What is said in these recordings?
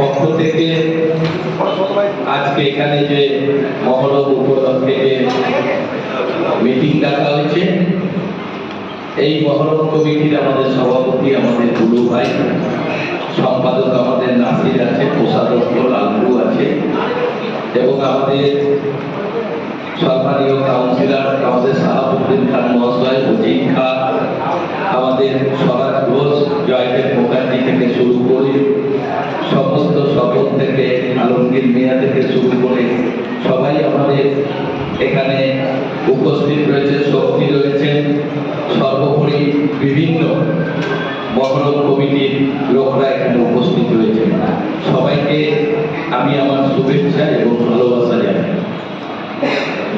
পক্ষ থেকে আজকে এখানে যে মহরম উপলক্ষে যে মিটিং ডাকা হয়েছে, এই মহরম কমিটির আমাদের সভাপতি আমাদের দুলু ভাই, সম্পাদক আমাদের নাসির আছে কোষাধ্যক্ষ লালু আছে, এবং আমাদের সম্মানীয় কাউন্সিলর আমাদের শাহাবুদ্দিন খান মহাশয়, অজিত খান, আমাদের সরাজ ঘোষ, জয়দেব মুখার্জি থেকে শুরু মিয়া থেকে শুরু করে সবাই আমাদের এখানে উপস্থিত রয়েছে, শক্তি রয়েছেন সর্বোপরি বিভিন্ন মহরম কমিটির লোকরা এখানে উপস্থিত রয়েছে। সবাইকে আমি আমার শুভেচ্ছা এবং ভালোবাসা জানাই।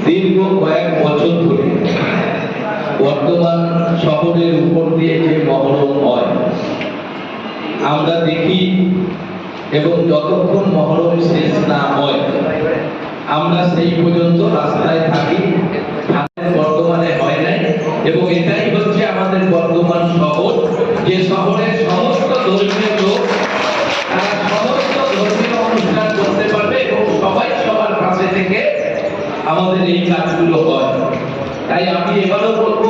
দীর্ঘ কয়েক বছর ধরে বর্তমান শহরের উপর দিয়ে যে মহরম হয়, আমরা দেখি এবং যতক্ষণ মহরম শেষ না হয়, আমরা সেই পর্যন্ত রাস্তায় থাকি। বর্তমানে হয় নাই এবং এটাই হচ্ছে আমাদের বর্তমান শহর। যে শহরের সমস্ত ধর্মীয় লোক সমস্ত ধর্মীয় করতে পারবে এবং সবাই সবার থেকে আমাদের এই কাজগুলো হয়। তাই আমি এবারও বলব,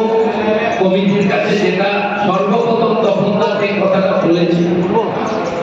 কমিটির কাছে যেটা সর্বপ্রথম তখন কথাটা বলেছি।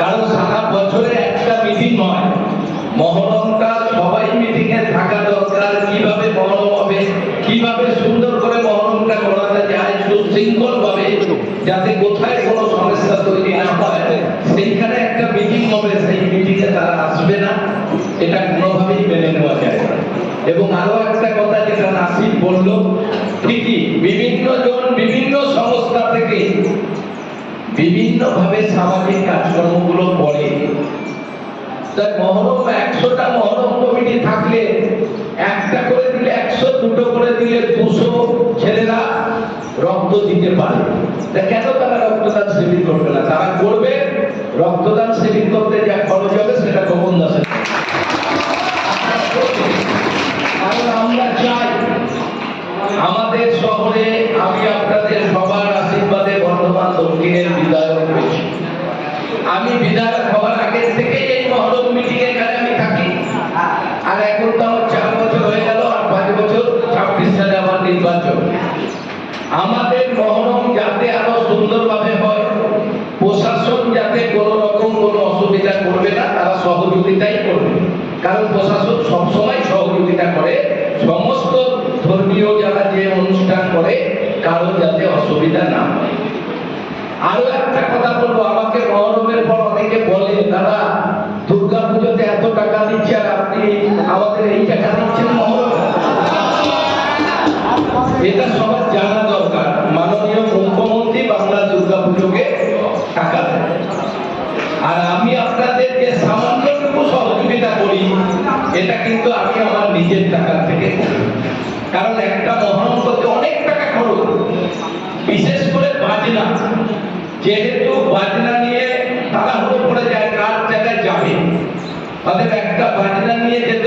কারণ সারা বছরে একটা মিটিং নয়। মহরমটা সবাই মিটিং এ থাকা দরকার, কীভাবে মহরম হবে, কীভাবে সুন্দর করে মহরমটা করা যায় সুশৃঙ্খল ভাবে যাতে কোথায় কোনো সমস্যা তৈরি না হয়। সেইখানে একটা মিটিং হবে, সেই মিটিং এ তারা আসবে না। এটা কোনোভাবেই মেনে নেওয়া যায় এবং আরও একটা কথা যেটা নাসির বলল ঠিকই বিভিন্ন জন বিভিন্ন সংস্থা থেকে বিভিন্ন ভাবে সামাজিক কাজকর্মগুলো করে। মহরম, একশোটা মহরম কমিটি থাকলে, একটা করে দিলে একশো, দুটো করে দিলে দুশো ছেলেরা রক্ত দিতে পারে। কেন তারা রক্তদান শিবির করবে না? তারা করবে, রক্তদান শিবির করতে যা খরচ হবে সেটা গোপন দাসের আমরা চাই আমাদের শহরে আমি আপনাদের সবার আশীর্বাদে বর্তমান দক্ষিণের বিধায়ক হয়েছি আমি বিধায়ক হওয়ার আগে থেকে এই মহরম মিটিং এখানে আমি থাকি আর এখন তো আমার চার বছর হয়ে গেল আর পাঁচ বছর ছাব্বিশ সালে আমার নির্বাচন আমাদের মহরম যাতে আরও সুন্দরভাবে হয়, প্রশাসন যাতে কোনো রকম কোনো অসুবিধা করবে না, তারা সহযোগিতাই করবে। কারণ প্রশাসন সবসময় সহযোগিতা করে। সমস্ত ধর্মীয় যারা যে অনুষ্ঠান করে, কারও যাতে অসুবিধা না হয়। আরও একটা কথা বলব, আমাকে মহরমের পর অনেকে বলে, দাদা দুর্গা পুজোতে এত টাকা করি, এটা কিন্তু আমি আমার নিজের টাকা থেকে। কারণ একটা মহরম করতে অনেক টাকা খরচ। বিশেষ করে বাজনা। যেহেতু বাজনা নিয়ে তারা হয়ে পড়ে যায় কার জায়গায় যাবে তাদের একটা বাজনা নিয়ে যেতে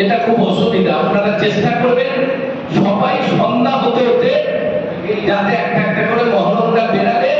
এটা খুব অসুবিধা, আপনারা চেষ্টা করবেন সবাই সন্ধ্যা হতে হতে যাতে একটা একটা করে মহরমটা বেরাবে